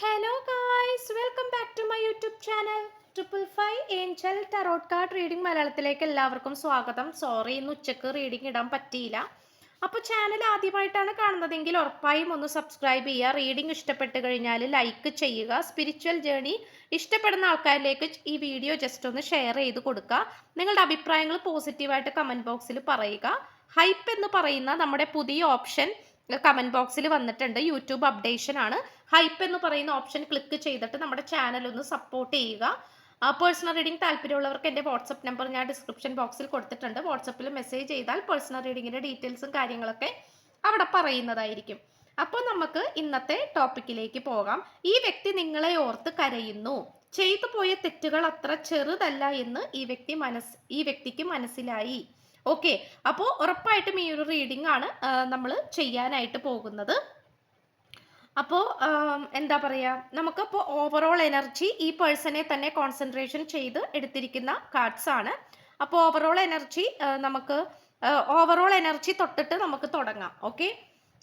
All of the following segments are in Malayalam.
Hello guys welcome back to my YouTube channel triple five angel tarot card reading മലയാളത്തിലേക്ക് എല്ലാവർക്കും സ്വാഗതം. സോറി ഇന്ന് ഉച്ചയ്ക്ക് റീഡിംഗ് ഇടാൻ പറ്റിയില്ല. അപ്പോൾ ചാനൽ ആദ്യമായിട്ടാണ് കാണുന്നതെങ്കിൽ ഉറപ്പായും ഒന്ന് സബ്സ്ക്രൈബ് ചെയ്യുക. റീഡിംഗ് ഇഷ്ടപ്പെട്ട് കഴിഞ്ഞാൽ ലൈക്ക് ചെയ്യുക. സ്പിരിച്വൽ ജേണി ഇഷ്ടപ്പെടുന്ന ആൾക്കാരിലേക്ക് ഈ വീഡിയോ ജസ്റ്റ് ഒന്ന് ഷെയർ ചെയ്ത് കൊടുക്കുക നിങ്ങളുടെ അഭിപ്രായങ്ങൾ പോസിറ്റീവായിട്ട് കമന്റ് ബോക്സിൽ പറയുക. ഹൈപ്പ് എന്ന് പറയുന്ന നമ്മുടെ പുതിയ ഓപ്ഷൻ കമന്റ് ബോക്സിൽ വന്നിട്ടുണ്ട്. യൂട്യൂബ് അപ്ഡേഷൻ ആണ്. ഹൈപ്പ് എന്ന് പറയുന്ന ഓപ്ഷൻ ക്ലിക്ക് ചെയ്തിട്ട് നമ്മുടെ ചാനൽ ഒന്ന് സപ്പോർട്ട് ചെയ്യുക. പേഴ്സണൽ റീഡിംഗ് താല്പര്യമുള്ളവർക്ക് എന്റെ വാട്സപ്പ് നമ്പർ ഞാൻ ഡിസ്ക്രിപ്ഷൻ ബോക്സിൽ കൊടുത്തിട്ടുണ്ട്. വാട്സപ്പിൽ മെസ്സേജ് ചെയ്താൽ പേഴ്സണൽ റീഡിങ്ങിന്റെ ഡീറ്റെയിൽസും കാര്യങ്ങളൊക്കെ അവിടെ പറയുന്നതായിരിക്കും. അപ്പോൾ നമുക്ക് ഇന്നത്തെ ടോപ്പിക്കിലേക്ക് പോകാം. ഈ വ്യക്തി നിങ്ങളെ ഓർത്ത് കരയുന്നു. ചെയ്തു പോയ തെറ്റുകൾ അത്ര ചെറുതല്ല എന്ന് ഈ വ്യക്തി മനസ് ഈ വ്യക്തിക്ക് മനസ്സിലായി. ഓക്കെ അപ്പോൾ ഉറപ്പായിട്ടും ഈ ഒരു റീഡിംഗ് ആണ് നമ്മൾ ചെയ്യാനായിട്ട് പോകുന്നത്. അപ്പോൾ എന്താ പറയുക നമുക്കപ്പോൾ ഓവറോൾ എനർജി ഈ പേഴ്സണെ തന്നെ കോൺസെൻട്രേഷൻ ചെയ്ത് എടുത്തിരിക്കുന്ന കാർഡ്സ് ആണ്. അപ്പോൾ ഓവറോൾ എനർജി നമുക്ക് ഓവറോൾ എനർജി തൊട്ടിട്ട് നമുക്ക് തുടങ്ങാം. ഓക്കെ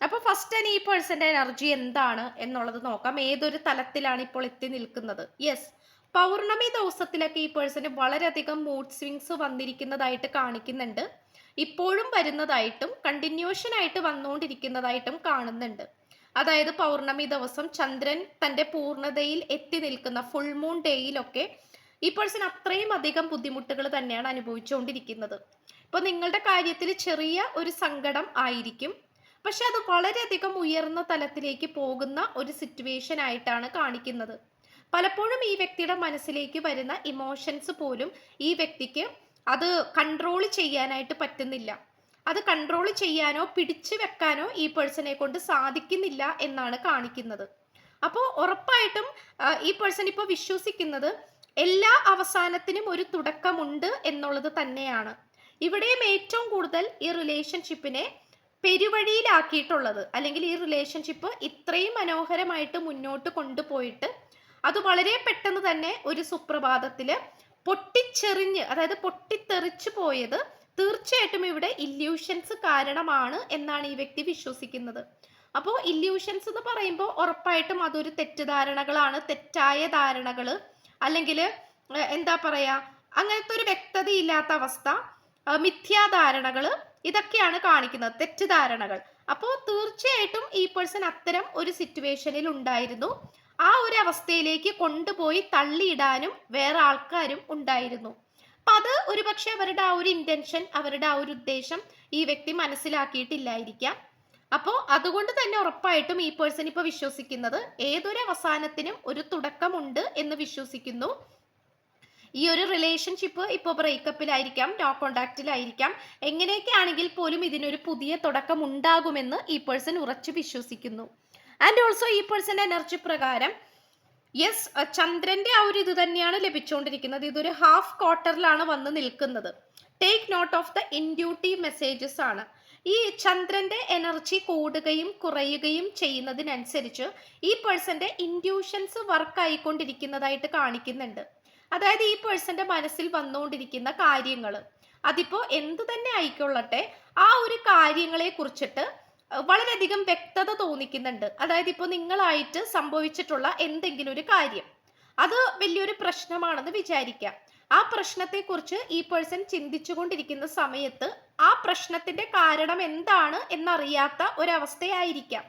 അപ്പോൾ ഫസ്റ്റ് തന്നെ ഈ പേഴ്സന്റെ എനർജി എന്താണ് എന്നുള്ളത് നോക്കാം. ഏതൊരു തലത്തിലാണ് ഇപ്പോൾ എത്തി നിൽക്കുന്നത്? യെസ് പൗർണമി ദിവസത്തിലൊക്കെ ഈ പേഴ്സന് വളരെയധികം മൂഡ് സ്വിങ്സ് വന്നിരിക്കുന്നതായിട്ട് കാണിക്കുന്നുണ്ട്. ഇപ്പോഴും വരുന്നതായിട്ടും കണ്ടിന്യൂഷൻ ആയിട്ട് വന്നുകൊണ്ടിരിക്കുന്നതായിട്ടും കാണുന്നുണ്ട്. അതായത് പൗർണമി ദിവസം ചന്ദ്രൻ തന്റെ പൂർണതയിൽ എത്തി നിൽക്കുന്ന ഫുൾ മൂൺ ഡേയിലൊക്കെ ഈ പേഴ്സൺ അത്രയും അധികം ബുദ്ധിമുട്ടുകൾ തന്നെയാണ് അനുഭവിച്ചുകൊണ്ടിരിക്കുന്നത്. ഇപ്പോൾ നിങ്ങളുടെ കാര്യത്തിൽ ചെറിയ ഒരു സങ്കടം ആയിരിക്കും. പക്ഷെ അത് വളരെയധികം ഉയർന്ന തലത്തിലേക്ക് പോകുന്ന ഒരു സിറ്റുവേഷൻ ആയിട്ടാണ് കാണിക്കുന്നത്. പലപ്പോഴും ഈ വ്യക്തിയുടെ മനസ്സിലേക്ക് വരുന്ന ഇമോഷൻസ് പോലും ഈ വ്യക്തിക്ക് അത് കൺട്രോൾ ചെയ്യാനായിട്ട് പറ്റുന്നില്ല. അത് കൺട്രോൾ ചെയ്യാനോ പിടിച്ചു വെക്കാനോ ഈ പേഴ്സണെ കൊണ്ട് സാധിക്കുന്നില്ല എന്നാണ് കാണിക്കുന്നത്. അപ്പോൾ ഉറപ്പായിട്ടും ഈ പേഴ്സൺ ഇപ്പോൾ വിശ്വസിക്കുന്നത് എല്ലാ അവസാനത്തിനും ഒരു തുടക്കമുണ്ട് എന്നുള്ളത് തന്നെയാണ്. ഇവിടെയും ഏറ്റവും കൂടുതൽ ഈ റിലേഷൻഷിപ്പിനെ പെരുവഴിയിലാക്കിയിട്ടുള്ളത് അല്ലെങ്കിൽ ഈ റിലേഷൻഷിപ്പ് ഇത്രയും മനോഹരമായിട്ട് മുന്നോട്ട് കൊണ്ടുപോയിട്ട് അത് വളരെ പെട്ടെന്ന് തന്നെ ഒരു സുപ്രഭാതത്തിൽ പൊട്ടിച്ചെറിഞ്ഞ് അതായത് പൊട്ടിത്തെറിച്ചു പോയത് തീർച്ചയായിട്ടും ഇവിടെ ഇല്യൂഷൻസ് കാരണമാണ് എന്നാണ് ഈ വ്യക്തി വിശ്വസിക്കുന്നത്. അപ്പോൾ ഇല്യൂഷൻസ് എന്ന് പറയുമ്പോൾ ഉറപ്പായിട്ടും അതൊരു തെറ്റിദ്ധാരണകളാണ് തെറ്റായ ധാരണകൾ അല്ലെങ്കിൽ എന്താ പറയുക അങ്ങനത്തെ ഒരു വ്യക്തതയില്ലാത്ത അവസ്ഥ മിഥ്യാധാരണകൾ ഇതൊക്കെയാണ് കാണിക്കുന്നത് തെറ്റിദ്ധാരണകൾ. അപ്പോൾ തീർച്ചയായിട്ടും ഈ പേഴ്സൺ അത്തരം ഒരു സിറ്റുവേഷനിൽ ഉണ്ടായിരുന്നു. ആ ഒരു അവസ്ഥയിലേക്ക് കൊണ്ടുപോയി തള്ളിയിടാനും വേറെ ആൾക്കാരും ഉണ്ടായിരുന്നു. അപ്പൊ അത് ഒരുപക്ഷെ അവരുടെ ആ ഒരു ഇന്റൻഷൻ അവരുടെ ആ ഒരു ഉദ്ദേശം ഈ വ്യക്തി മനസ്സിലാക്കിയിട്ടില്ലായിരിക്കാം. അപ്പോൾ അതുകൊണ്ട് തന്നെ ഉറപ്പായിട്ടും ഈ പേഴ്സൺ ഇപ്പൊ വിശ്വസിക്കുന്നത് ഏതൊരു അവസാനത്തിനും ഒരു തുടക്കമുണ്ട് എന്ന് വിശ്വസിക്കുന്നു. ഈ ഒരു റിലേഷൻഷിപ്പ് ഇപ്പോൾ ബ്രേക്കപ്പിലായിരിക്കാം നോ കോണ്ടാക്റ്റിലായിരിക്കാം എങ്ങനെയൊക്കെ ആണെങ്കിൽ പോലും ഇതിനൊരു പുതിയ തുടക്കം ഉണ്ടാകുമെന്ന് ഈ പേഴ്സൺ ഉറച്ചു വിശ്വസിക്കുന്നു. ആൻഡ് ഓൾസോ ഈ പേഴ്സന്റെ എനർജി പ്രകാരം യെസ് ചന്ദ്രന്റെ ആ ഒരു ഇത് തന്നെയാണ് ലഭിച്ചുകൊണ്ടിരിക്കുന്നത്. ഇതൊരു ഹാഫ് ക്വാർട്ടറിലാണ് വന്ന് നിൽക്കുന്നത്. Take note of the intuitive messages ആണ്. ഈ ചന്ദ്രന്റെ എനർജി കൂടുകയും കുറയുകയും ചെയ്യുന്നതിനനുസരിച്ച് ഈ പേഴ്സന്റെ ഇൻഡ്യൂഷൻസ് വർക്ക് ആയിക്കൊണ്ടിരിക്കുന്നതായിട്ട് കാണിക്കുന്നുണ്ട്. അതായത് ഈ പേഴ്സന്റെ മനസ്സിൽ വന്നുകൊണ്ടിരിക്കുന്ന കാര്യങ്ങൾ അതിപ്പോ എന്ത് തന്നെ ആയിക്കൊള്ളട്ടെ ആ ഒരു കാര്യങ്ങളെ കുറിച്ചിട്ട് വളരെയധികം വ്യക്തത തോന്നിക്കുന്നുണ്ട്. അതായത് ഇപ്പോൾ നിങ്ങളായിട്ട് സംഭവിച്ചിട്ടുള്ള എന്തെങ്കിലും ഒരു കാര്യം. അത് വലിയൊരു പ്രശ്നമാണെന്ന് വിചാരിക്കാം. ആ പ്രശ്നത്തെ കുറിച്ച് ഈ പേഴ്സൺ ചിന്തിച്ചുകൊണ്ടിരിക്കുന്ന സമയത്ത് ആ പ്രശ്നത്തിന്റെ കാരണം എന്താണ് എന്നറിയാത്ത ഒരവസ്ഥയായിരിക്കാം.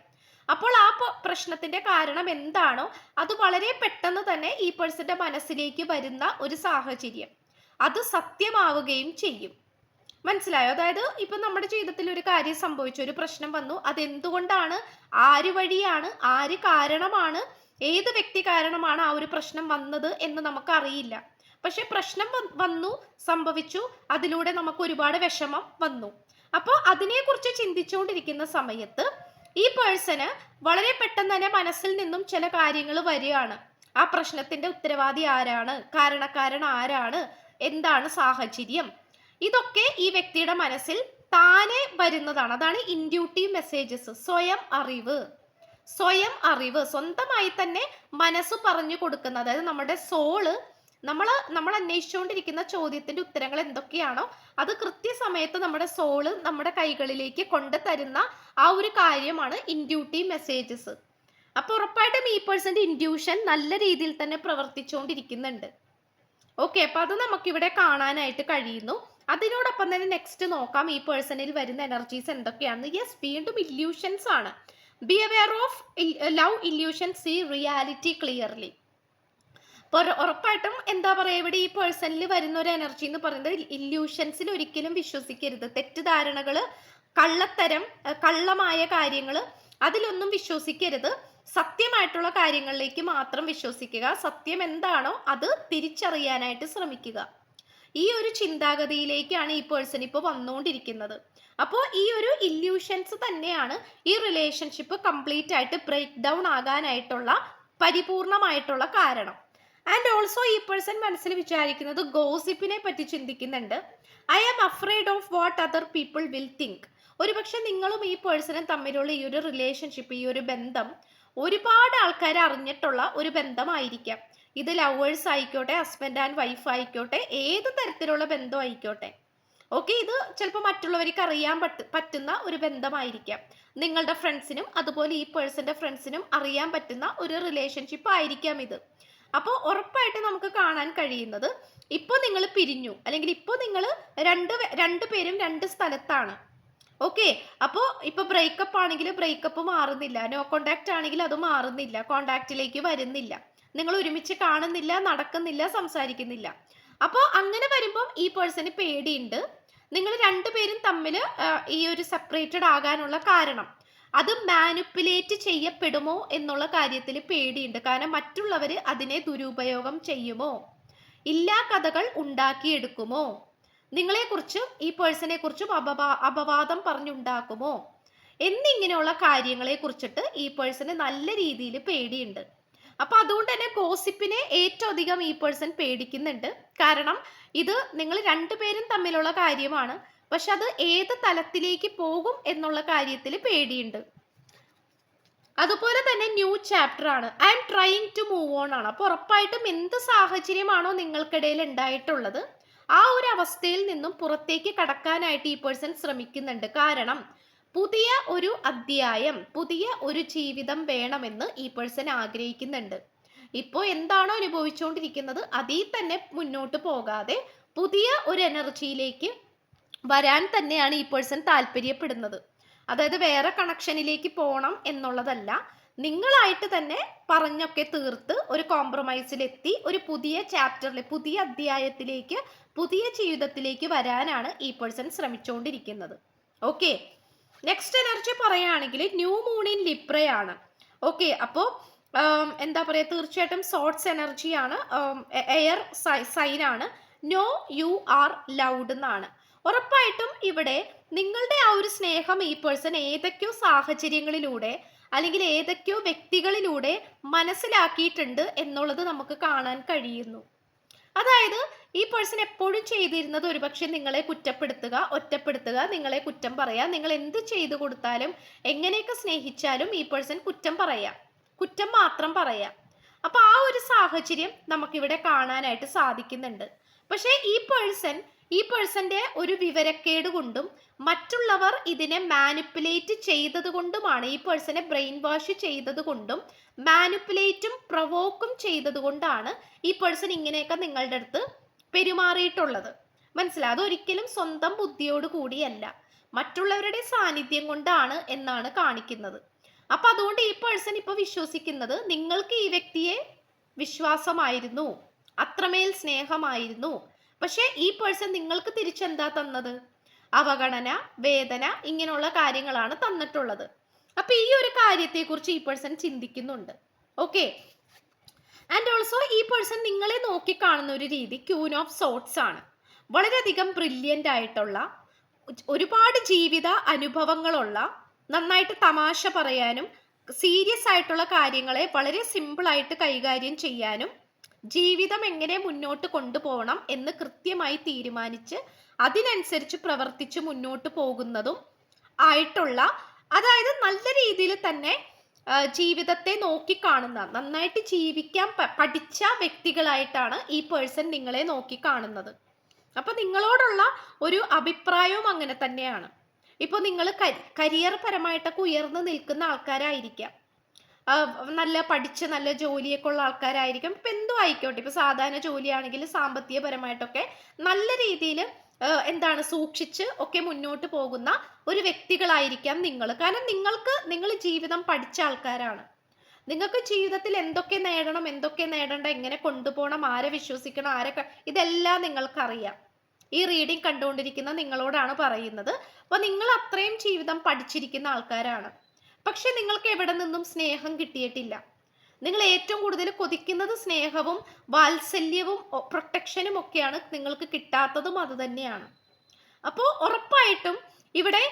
അപ്പോൾ ആ പ്രശ്നത്തിന്റെ കാരണം എന്താണോ അത് വളരെ പെട്ടെന്ന് തന്നെ ഈ പേഴ്സന്റെ മനസ്സിലേക്ക് വരുന്ന ഒരു സാഹചര്യം. അത് സത്യമാവുകയും ചെയ്യും. മനസ്സിലായോ? അതായത് ഇപ്പൊ നമ്മുടെ ജീവിതത്തിൽ ഒരു കാര്യം സംഭവിച്ചു ഒരു പ്രശ്നം വന്നു. അതെന്തുകൊണ്ടാണ്? ആര് വഴിയാണ്? ആര് കാരണമാണ്? ഏത് വ്യക്തി കാരണമാണ് ആ ഒരു പ്രശ്നം വന്നത് എന്ന് നമുക്കറിയില്ല. പക്ഷെ പ്രശ്നം വന്നു സംഭവിച്ചു. അതിലൂടെ നമുക്ക് ഒരുപാട് വിഷമം വന്നു. അപ്പോൾ അതിനെക്കുറിച്ച് ചിന്തിച്ചുകൊണ്ടിരിക്കുന്ന സമയത്ത് ഈ പേഴ്സണ് വളരെ പെട്ടെന്ന് തന്നെ മനസ്സിൽ നിന്നും ചില കാര്യങ്ങൾ വരികയാണ്. ആ പ്രശ്നത്തിന്റെ ഉത്തരവാദി ആരാണ്? കാരണക്കാരൻ ആരാണ്? എന്താണ് സാഹചര്യം? ഇതൊക്കെ ഈ വ്യക്തിയുടെ മനസ്സിൽ താനെ വരുന്നതാണ്. അതാണ് ഇൻഡ്യൂട്ടീവ് മെസ്സേജസ് സ്വയം അറിവ്. സ്വയം അറിവ് സ്വന്തമായി തന്നെ മനസ്സ് പറഞ്ഞു കൊടുക്കുന്ന അതായത് നമ്മുടെ സോൾ നമ്മൾ നമ്മൾ അന്വേഷിച്ചുകൊണ്ടിരിക്കുന്ന ചോദ്യത്തിന്റെ ഉത്തരങ്ങൾ എന്തൊക്കെയാണോ അത് കൃത്യസമയത്ത് നമ്മുടെ സോൾ നമ്മുടെ കൈകളിലേക്ക് കൊണ്ടു തരുന്ന ആ ഒരു കാര്യമാണ് ഇൻഡ്യൂട്ടീവ് മെസ്സേജസ് അപ്പൊ ഉറപ്പായിട്ടും ഈ പേഴ്സന്റെ ഇൻഡ്യൂഷൻ നല്ല രീതിയിൽ തന്നെ പ്രവർത്തിച്ചുകൊണ്ടിരിക്കുന്നുണ്ട്. ഓക്കെ അപ്പൊ അത് നമുക്കിവിടെ കാണാനായിട്ട് കഴിയുന്നു. അതിനോടൊപ്പം തന്നെ നെക്സ്റ്റ് നോക്കാം. ഈ പേഴ്സണിൽ വരുന്ന എനർജീസ് എന്തൊക്കെയാണ്? യെസ് വീണ്ടും ഇല്യൂഷൻസ് ആണ്. Be aware of love illusion see reality clearly അപ്പോൾ ഉറപ്പായിട്ടും എന്താ പറയുക ഇവിടെ ഈ പേഴ്സണിൽ വരുന്ന ഒരു എനർജി എന്ന് പറയുന്നത് ഇല്യൂഷൻസിൽ ഒരിക്കലും വിശ്വസിക്കരുത്. തെറ്റിദ്ധാരണകൾ കള്ളത്തരം കള്ളമായ കാര്യങ്ങൾ അതിലൊന്നും വിശ്വസിക്കരുത്. സത്യമായിട്ടുള്ള കാര്യങ്ങളിലേക്ക് മാത്രം വിശ്വസിക്കുക. സത്യം എന്താണോ അത് തിരിച്ചറിയാനായിട്ട് ശ്രമിക്കുക. ഈ ഒരു ചിന്താഗതിയിലേക്കാണ് ഈ പേഴ്സൺ ഇപ്പോൾ വന്നുകൊണ്ടിരിക്കുന്നത് അപ്പോൾ ഈ ഒരു ഇല്യൂഷൻസ് തന്നെയാണ് ഈ റിലേഷൻഷിപ്പ് കംപ്ലീറ്റ് ആയിട്ട് ബ്രേക്ക് ഡൗൺ ആകാനായിട്ടുള്ള പരിപൂർണമായിട്ടുള്ള കാരണം. ആൻഡ് ഓൾസോ ഈ പേഴ്സൺ മനസ്സിൽ വിചാരിക്കുന്നത് ഗോസിപ്പിനെ പറ്റി ചിന്തിക്കുന്നുണ്ട്. I am afraid of what other people will think ഒരുപക്ഷെ നിങ്ങളും ഈ പേഴ്സണും തമ്മിലുള്ള ഈ ഒരു റിലേഷൻഷിപ്പ് ഈ ഒരു ബന്ധം ഒരുപാട് ആൾക്കാർ അറിഞ്ഞിട്ടുള്ള ഒരു ബന്ധമായിരിക്കാം. ഇത് ലവേഴ്സ് ആയിക്കോട്ടെ ഹസ്ബൻഡ് ആൻഡ് വൈഫ് ആയിക്കോട്ടെ ഏത് തരത്തിലുള്ള ബന്ധം ആയിക്കോട്ടെ ഓക്കെ ഇത് ചിലപ്പോൾ മറ്റുള്ളവർക്ക് അറിയാൻ പറ്റ പറ്റുന്ന ഒരു ബന്ധമായിരിക്കാം. നിങ്ങളുടെ ഫ്രണ്ട്സിനും അതുപോലെ ഈ പേഴ്സന്റെ ഫ്രണ്ട്സിനും അറിയാൻ പറ്റുന്ന ഒരു റിലേഷൻഷിപ്പ് ആയിരിക്കാം ഇത്. അപ്പോൾ ഉറപ്പായിട്ട് നമുക്ക് കാണാൻ കഴിയുന്നത് ഇപ്പോൾ നിങ്ങൾ പിരിഞ്ഞു അല്ലെങ്കിൽ ഇപ്പോൾ നിങ്ങൾ രണ്ട് രണ്ട് പേരും രണ്ട് സ്ഥലത്താണ്. ഓക്കെ അപ്പോൾ ഇപ്പോൾ ബ്രേക്കപ്പ് ആണെങ്കിൽ ബ്രേക്കപ്പ് മാറുന്നില്ല. നോ കോണ്ടാക്ട് ആണെങ്കിൽ അത് മാറുന്നില്ല. കോണ്ടാക്റ്റിലേക്ക് വരുന്നില്ല. നിങ്ങൾ ഒരുമിച്ച് കാണുന്നില്ല നടക്കുന്നില്ല സംസാരിക്കുന്നില്ല. അപ്പോൾ അങ്ങനെ വരുമ്പം ഈ പേഴ്സന് പേടിയുണ്ട്. നിങ്ങൾ രണ്ടുപേരും തമ്മിൽ ഈ ഒരു സെപ്പറേറ്റഡ് ആകാനുള്ള കാരണം. അത് മാനിപ്പുലേറ്റ് ചെയ്യപ്പെടുമോ എന്നുള്ള കാര്യത്തിൽ പേടിയുണ്ട്. കാരണം മറ്റുള്ളവർ അതിനെ ദുരുപയോഗം ചെയ്യുമോ? ഇല്ലാ കഥകൾ ഉണ്ടാക്കിയെടുക്കുമോ? നിങ്ങളെക്കുറിച്ചും ഈ പേഴ്സണെ കുറിച്ചും അപവാ അപവാദം പറഞ്ഞുണ്ടാക്കുമോ? എന്നിങ്ങനെയുള്ള കാര്യങ്ങളെ കുറിച്ചിട്ട് ഈ പേഴ്സണ് നല്ല രീതിയിൽ പേടിയുണ്ട്. അപ്പൊ അതുകൊണ്ട് തന്നെ കോസിപ്പിനെ ഏറ്റവും അധികം ഈ പേഴ്സൺ പേടിക്കുന്നുണ്ട്. കാരണം ഇത് നിങ്ങൾ രണ്ടുപേരും തമ്മിലുള്ള കാര്യമാണ്. പക്ഷെ അത് ഏത് തലത്തിലേക്ക് പോകും എന്നുള്ള കാര്യത്തിൽ പേടിയുണ്ട്. അതുപോലെ തന്നെ ന്യൂ ചാപ്റ്റർ ആണ്. I'm trying to move on ആണ്. അപ്പോൾ ഉറപ്പായിട്ടും എന്ത് സാഹചര്യമാണോ നിങ്ങൾക്കിടയിൽ ഉണ്ടായിട്ടുള്ളത് ആ ഒരു അവസ്ഥയിൽ നിന്നും പുറത്തേക്ക് കടക്കാനായിട്ട് ഈ പേഴ്സൺ ശ്രമിക്കുന്നുണ്ട്. കാരണം പുതിയ ഒരു അധ്യായം പുതിയ ഒരു ജീവിതം വേണമെന്ന് ഈ പേഴ്സൺ ആഗ്രഹിക്കുന്നുണ്ട്. ഇപ്പോൾ എന്താണോ അനുഭവിച്ചുകൊണ്ടിരിക്കുന്നത് അതിൽ തന്നെ മുന്നോട്ട് പോകാതെ പുതിയ ഒരു എനർജിയിലേക്ക് വരാൻ തന്നെയാണ് ഈ പേഴ്സൺ താല്പര്യപ്പെടുന്നത്. അതായത് വേറെ കണക്ഷനിലേക്ക് പോകണം എന്നുള്ളതല്ല നിങ്ങളായിട്ട് തന്നെ പറഞ്ഞൊക്കെ തീർത്ത് ഒരു കോംപ്രമൈസിലെത്തി ഒരു പുതിയ ചാപ്റ്ററിൽ പുതിയ അധ്യായത്തിലേക്ക് പുതിയ ജീവിതത്തിലേക്ക് വരാനാണ് ഈ പേഴ്സൺ ശ്രമിച്ചുകൊണ്ടിരിക്കുന്നത്. ഓക്കെ നെക്സ്റ്റ് എനർജി പറയുകയാണെങ്കിൽ ന്യൂ മൂൺ ഇൻ ലിബ്രയാണ് ഓക്കെ അപ്പോൾ എന്താ പറയുക തീർച്ചയായിട്ടും സോട്ട്സ് എനർജിയാണ് എയർ സൈൻ ആണ്. നോ യു ആർ ലൗഡ് എന്നാണ്. ഉറപ്പായിട്ടും ഇവിടെ നിങ്ങളുടെ ആ ഒരു സ്നേഹം ഈ പേഴ്സൺ ഏതൊക്കെയോ സാഹചര്യങ്ങളിലൂടെ അല്ലെങ്കിൽ ഏതൊക്കെയോ വ്യക്തികളിലൂടെ മനസ്സിലാക്കിയിട്ടുണ്ട് എന്നുള്ളത് നമുക്ക് കാണാൻ കഴിയുന്നു. അതായത് ഈ പേഴ്സൺ എപ്പോഴും ചെയ്തിരുന്നത് ഒരുപക്ഷെ നിങ്ങളെ കുറ്റപ്പെടുത്തുക ഒറ്റപ്പെടുത്തുക നിങ്ങളെ കുറ്റം പറയാം നിങ്ങൾ എന്ത് ചെയ്തു കൊടുത്താലും എങ്ങനെയൊക്കെ സ്നേഹിച്ചാലും ഈ പേഴ്സൺ കുറ്റം പറയാം. കുറ്റം മാത്രം പറയാം. അപ്പൊ ആ ഒരു സാഹചര്യം നമുക്കിവിടെ കാണാനായിട്ട് സാധിക്കുന്നുണ്ട്. പക്ഷേ ഈ പേഴ്സൺ ഈ പേഴ്സന്റെ ഒരു വിവരക്കേട് കൊണ്ടും മറ്റുള്ളവർ ഇതിനെ മാനിപ്പുലേറ്റ് ചെയ്തത് കൊണ്ടുമാണ് ഈ പേഴ്സനെ ബ്രെയിൻ വാഷ് ചെയ്തത് കൊണ്ടും മാനിപ്പുലേറ്റും പ്രൊവോക്കും ചെയ്തത് കൊണ്ടാണ് ഈ പേഴ്സൺ ഇങ്ങനെയൊക്കെ നിങ്ങളുടെ അടുത്ത് പെരുമാറിയിട്ടുള്ളത്. മനസ്സിലായി? അതൊരിക്കലും സ്വന്തം ബുദ്ധിയോട് കൂടിയല്ല. മറ്റുള്ളവരുടെ സാന്നിധ്യം കൊണ്ടാണ് എന്നാണ് കാണിക്കുന്നത്. അപ്പൊ അതുകൊണ്ട് ഈ പേഴ്സൺ ഇപ്പൊ വിശ്വസിക്കുന്നത് നിങ്ങൾക്ക് ഈ വ്യക്തിയെ വിശ്വാസമായിരുന്നു അത്രമേൽ സ്നേഹമായിരുന്നു. പക്ഷെ ഈ പേഴ്സൺ നിങ്ങൾക്ക് തിരിച്ചെന്താ തന്നത്? അവഗണന വേദന ഇങ്ങനെയുള്ള കാര്യങ്ങളാണ് തന്നിട്ടുള്ളത്. അപ്പൊ ഈ ഒരു കാര്യത്തെക്കുറിച്ച് ഈ പേഴ്സൺ ചിന്തിക്കുന്നുണ്ട്. ഓക്കെ ആൻഡ് ഓൾസോ ഈ പേഴ്സൺ നിങ്ങളെ നോക്കി കാണുന്ന ഒരു രീതി ക്യൂൻ ഓഫ് സോട്ട്സ് ആണ്. വളരെയധികം ബ്രില്യന്റ് ആയിട്ടുള്ള ഒരുപാട് ജീവിത അനുഭവങ്ങളുള്ള നന്നായിട്ട് തമാശ പറയാനും സീരിയസ് ആയിട്ടുള്ള കാര്യങ്ങളെ വളരെ സിമ്പിളായിട്ട് കൈകാര്യം ചെയ്യാനും ജീവിതം എങ്ങനെ മുന്നോട്ട് കൊണ്ടുപോകണം എന്ന് കൃത്യമായി തീരുമാനിച്ച് അതിനനുസരിച്ച് പ്രവർത്തിച്ച് മുന്നോട്ട് പോകുന്നതും ആയിട്ടുള്ള അതായത് നല്ല രീതിയിൽ തന്നെ ജീവിതത്തെ നോക്കിക്കാണുന്ന നന്നായിട്ട് ജീവിക്കാൻ പഠിച്ച വ്യക്തികളായിട്ടാണ് ഈ പേഴ്സൺ നിങ്ങളെ നോക്കിക്കാണുന്നത്. അപ്പൊ നിങ്ങളോടുള്ള ഒരു അഭിപ്രായവും അങ്ങനെ തന്നെയാണ്. ഇപ്പോൾ നിങ്ങൾ കരിയർ പരമായിട്ടൊക്കെ ഉയർന്നു നിൽക്കുന്ന ആൾക്കാരായിരിക്കാം. നല്ല പഠിച്ച് നല്ല ജോലിയൊക്കെ ഉള്ള ആൾക്കാരായിരിക്കും. ഇപ്പം എന്തോ ആയിക്കോട്ടെ. ഇപ്പം സാധാരണ ജോലിയാണെങ്കിൽ സാമ്പത്തികപരമായിട്ടൊക്കെ നല്ല രീതിയിൽ എന്താണ് സൂക്ഷിച്ച് ഒക്കെ മുന്നോട്ട് പോകുന്ന ഒരു വ്യക്തികളായിരിക്കാം നിങ്ങൾ കാരണം നിങ്ങൾക്ക് നിങ്ങൾ ജീവിതം പഠിച്ച ആൾക്കാരാണ്. നിങ്ങൾക്ക് ജീവിതത്തിൽ എന്തൊക്കെ നേടണം എന്തൊക്കെ നേടണ്ട എങ്ങനെ കൊണ്ടുപോകണം ആരെ വിശ്വസിക്കണം ആരെ ഇതെല്ലാം നിങ്ങൾക്കറിയാം. ഈ റീഡിംഗ് കണ്ടുകൊണ്ടിരിക്കുന്ന നിങ്ങളോടാണ് പറയുന്നത്. അപ്പോൾ നിങ്ങൾ അത്രയും ജീവിതം പഠിച്ചിരിക്കുന്ന ആൾക്കാരാണ്. പക്ഷെ നിങ്ങൾക്ക് എവിടെ നിന്നും സ്നേഹം കിട്ടിയിട്ടില്ല. നിങ്ങൾ ഏറ്റവും കൂടുതൽ കൊതിക്കുന്നത് സ്നേഹവും വാത്സല്യവും പ്രൊട്ടക്ഷനും ഒക്കെയാണ് നിങ്ങൾക്ക് കിട്ടാത്തതും അത് തന്നെയാണ്. അപ്പോൾ ഉറപ്പായിട്ടും ഇവിടെ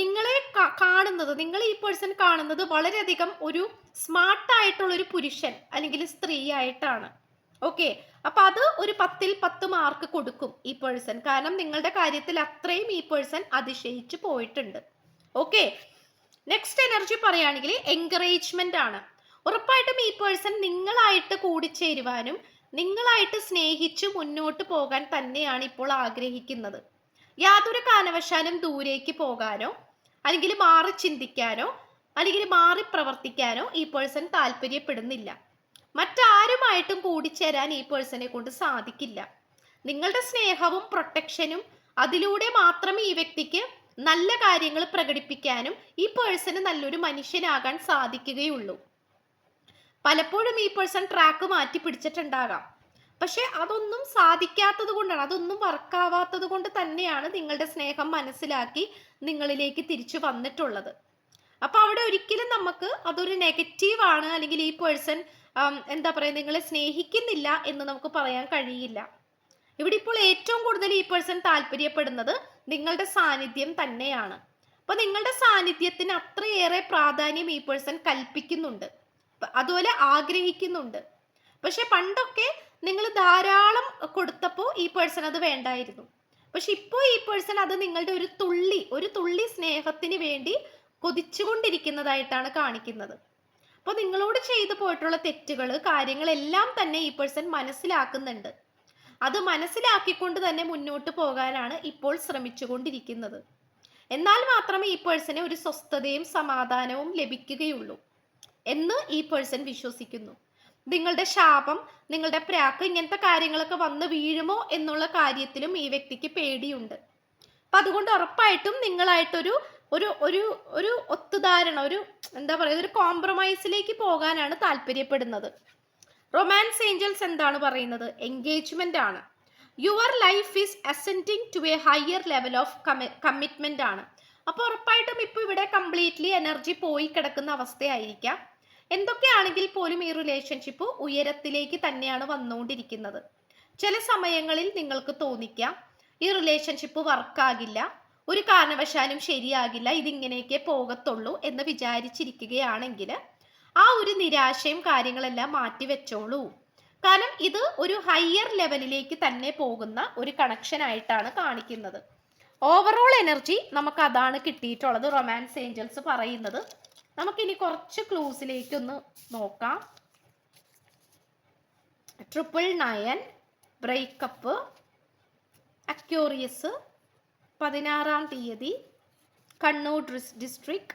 നിങ്ങളെ കാണുന്നത് നിങ്ങൾ ഈ പേഴ്സൺ കാണുന്നത് വളരെയധികം ഒരു സ്മാർട്ടായിട്ടുള്ള ഒരു പുരുഷൻ അല്ലെങ്കിൽ സ്ത്രീ ആയിട്ടാണ്. ഓക്കെ അപ്പൊ അത് ഒരു പത്തിൽ പത്ത് മാർക്ക് കൊടുക്കും ഈ പേഴ്സൺ കാരണം നിങ്ങളുടെ കാര്യത്തിൽ അത്രയും ഈ പേഴ്സൺ അതിശയിച്ചു പോയിട്ടുണ്ട്. ഓക്കെ നെക്സ്റ്റ് എനർജി പറയുകയാണെങ്കിൽ എൻകറേജ്മെന്റ് ആണ്. ഉറപ്പായിട്ടും ഈ പേഴ്സൺ നിങ്ങളായിട്ട് കൂടിച്ചേരുവാനും നിങ്ങളായിട്ട് സ്നേഹിച്ച് മുന്നോട്ട് പോകാൻ തന്നെയാണ് ഇപ്പോൾ ആഗ്രഹിക്കുന്നത്. യാതൊരു കാരണവശാലും ദൂരേക്ക് പോകാനോ അല്ലെങ്കിൽ മാറി ചിന്തിക്കാനോ അല്ലെങ്കിൽ മാറി പ്രവർത്തിക്കാനോ ഈ പേഴ്സൺ താല്പര്യപ്പെടുന്നില്ല. മറ്റാരുമായിട്ടും കൂടിച്ചേരാൻ ഈ പേഴ്സണെ കൊണ്ട് സാധിക്കില്ല. നിങ്ങളുടെ സ്നേഹവും പ്രൊട്ടക്ഷനും അതിലൂടെ മാത്രമേ ഈ വ്യക്തിക്ക് നല്ല കാര്യങ്ങൾ പ്രകടിപ്പിക്കാനും ഈ പേഴ്സണ് നല്ലൊരു മനുഷ്യനാകാൻ സാധിക്കുകയുള്ളൂ. പലപ്പോഴും ഈ പേഴ്സൺ ട്രാക്ക് മാറ്റി പിടിച്ചിട്ടുണ്ടാകാം. പക്ഷെ അതൊന്നും സാധിക്കാത്തത് കൊണ്ടാണ് അതൊന്നും വർക്കാവാത്തത് കൊണ്ട് തന്നെയാണ് നിങ്ങളുടെ സ്നേഹം മനസ്സിലാക്കി നിങ്ങളിലേക്ക് തിരിച്ചു വന്നിട്ടുള്ളത്. അപ്പൊ അവിടെ ഒരിക്കലും നമുക്ക് അതൊരു നെഗറ്റീവ് ആണ് അല്ലെങ്കിൽ ഈ പേഴ്സൺ എന്താ പറയുക നിങ്ങളെ സ്നേഹിക്കുന്നില്ല എന്ന് നമുക്ക് പറയാൻ കഴിയില്ല. ഇവിടെ ഇപ്പോൾ ഏറ്റവും കൂടുതൽ ഈ പേഴ്സൺ താല്പര്യപ്പെടുന്നത് നിങ്ങളുടെ സാന്നിധ്യം തന്നെയാണ്. അപ്പൊ നിങ്ങളുടെ സാന്നിധ്യത്തിന് അത്രയേറെ പ്രാധാന്യം ഈ പേഴ്സൺ കൽപ്പിക്കുന്നുണ്ട്. അതുപോലെ ആഗ്രഹിക്കുന്നുണ്ട്. പക്ഷെ പണ്ടൊക്കെ നിങ്ങൾ ധാരാളം കൊടുത്തപ്പോൾ ഈ പേഴ്സൺ അത് വേണ്ടായിരുന്നു. പക്ഷെ ഇപ്പോൾ ഈ പേഴ്സൺ അത് നിങ്ങളുടെ ഒരു തുള്ളി ഒരു തുള്ളി സ്നേഹത്തിന് വേണ്ടി കൊതിച്ചുകൊണ്ടിരിക്കുന്നതായിട്ടാണ് കാണിക്കുന്നത്. അപ്പോൾ നിങ്ങളോട് ചെയ്തു പോയിട്ടുള്ള തെറ്റുകൾ കാര്യങ്ങളെല്ലാം തന്നെ ഈ പേഴ്സൺ മനസ്സിലാക്കുന്നുണ്ട്. അത് മനസ്സിലാക്കിക്കൊണ്ട് തന്നെ മുന്നോട്ട് പോകാനാണ് ഇപ്പോൾ ശ്രമിച്ചുകൊണ്ടിരിക്കുന്നത്. എന്നാൽ മാത്രമേ ഈ പേഴ്സണെ ഒരു സ്വസ്ഥതയും സമാധാനവും ലഭിക്കുകയുള്ളൂ എന്ന് ഈ പേഴ്സൺ വിശ്വസിക്കുന്നു. നിങ്ങളുടെ ശാപം നിങ്ങളുടെ പ്രാക്ക് ഇങ്ങനത്തെ കാര്യങ്ങളൊക്കെ വന്ന് വീഴുമോ എന്നുള്ള കാര്യത്തിലും ഈ വ്യക്തിക്ക് പേടിയുണ്ട്. അപ്പൊ അതുകൊണ്ട് ഉറപ്പായിട്ടും നിങ്ങളായിട്ടൊരു ഒരു ഒരു ഒരു ഒത്തുധാരണ ഒരു എന്താ പറയുക ഒരു കോംപ്രമൈസിലേക്ക് പോകാനാണ് താല്പര്യപ്പെടുന്നത്. റൊമാൻസ് ഏഞ്ചൽസ് എന്താണ് പറയുന്നത്? എൻഗേജ്മെന്റ് ആണ്. Your life is ascending to a higher level of commitment ആണ്. അപ്പോൾ ഉറപ്പായിട്ടും ഇപ്പോൾ ഇവിടെ കംപ്ലീറ്റ്ലി എനർജി പോയി കിടക്കുന്ന അവസ്ഥയായിരിക്കാം. എന്തൊക്കെയാണെങ്കിൽ പോലും ഈ റിലേഷൻഷിപ്പ് ഉയരത്തിലേക്ക് തന്നെയാണ് വന്നുകൊണ്ടിരിക്കുന്നത്. ചില സമയങ്ങളിൽ നിങ്ങൾക്ക് തോന്നിക്കാം ഈ റിലേഷൻഷിപ്പ് വർക്കാകില്ല ഒരു കാരണവശാലും ശരിയാകില്ല ഇതിങ്ങനെയൊക്കെ പോകത്തുള്ളൂ എന്ന് വിചാരിച്ചിരിക്കുകയാണെങ്കിൽ ആ ഒരു നിരാശയും കാര്യങ്ങളെല്ലാം മാറ്റി വെച്ചോളൂ കാരണം ഇത് ഒരു ഹയർ ലെവലിലേക്ക് തന്നെ പോകുന്ന ഒരു കണക്ഷൻ ആയിട്ടാണ് കാണിക്കുന്നത്. ഓവറോൾ എനർജി നമുക്ക് അതാണ് കിട്ടിയിട്ടുള്ളത് റൊമാൻസ് ഏഞ്ചൽസ് പറയുന്നത്. നമുക്കിനി കുറച്ച് ക്ലൂസിലേക്ക് ഒന്ന് നോക്കാം. ട്രിപ്പിൾ നയൻ ബ്രേക്കപ്പ് അക്യൂറിയസ് പതിനാറാം തീയതി Kannur district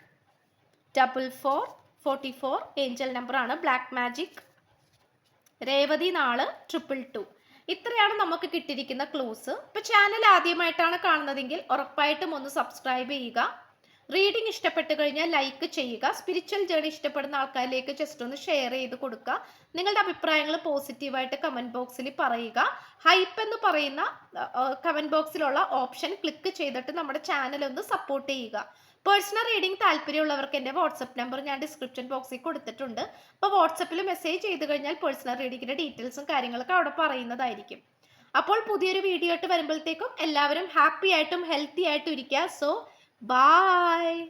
double four forty four angel നമ്പറാണ് ബ്ലാക്ക് മാജിക് രേവതി നാൾ ട്രിപ്പിൾ ടു ഇത്രയാണ് നമുക്ക് കിട്ടിയിരിക്കുന്ന ക്ലൂസ് ഇപ്പൊ ചാനൽ ആദ്യമായിട്ടാണ് കാണുന്നതെങ്കിൽ ഉറപ്പായിട്ടും ഒന്ന് സബ്സ്ക്രൈബ് ചെയ്യുക. റീഡിംഗ് ഇഷ്ടപ്പെട്ട് കഴിഞ്ഞാൽ ലൈക്ക് ചെയ്യുക. സ്പിരിച്വൽ ജേണി ഇഷ്ടപ്പെടുന്ന ആൾക്കാരിലേക്ക് ജസ്റ്റ് ഒന്ന് ഷെയർ ചെയ്ത് കൊടുക്കുക. നിങ്ങളുടെ അഭിപ്രായങ്ങൾ പോസിറ്റീവായിട്ട് കമന്റ് ബോക്സിൽ പറയുക. ഹൈപ്പ് എന്ന് പറയുന്ന കമന്റ് ബോക്സിലുള്ള ഓപ്ഷൻ ക്ലിക്ക് ചെയ്തിട്ട് നമ്മുടെ ചാനൽ ഒന്ന് സപ്പോർട്ട് ചെയ്യുക. പേഴ്സണൽ റീഡിംഗ് താല്പര്യമുള്ളവർക്ക് എന്റെ വാട്സപ്പ് നമ്പർ ഞാൻ ഡിസ്ക്രിപ്ഷൻ ബോക്സിൽ കൊടുത്തിട്ടുണ്ട്. അപ്പോൾ വാട്സപ്പിൽ മെസ്സേജ് ചെയ്ത് കഴിഞ്ഞാൽ പേഴ്സണൽ റീഡിങ്ങിന്റെ ഡീറ്റെയിൽസും കാര്യങ്ങളൊക്കെ അവിടെ പറയുന്നതായിരിക്കും. അപ്പോൾ പുതിയൊരു വീഡിയോ ആയിട്ട് വരുമ്പോഴത്തേക്കും എല്ലാവരും ഹാപ്പി ആയിട്ടും ഹെൽത്തി ആയിട്ടും ഇരിക്കുക. So Bye.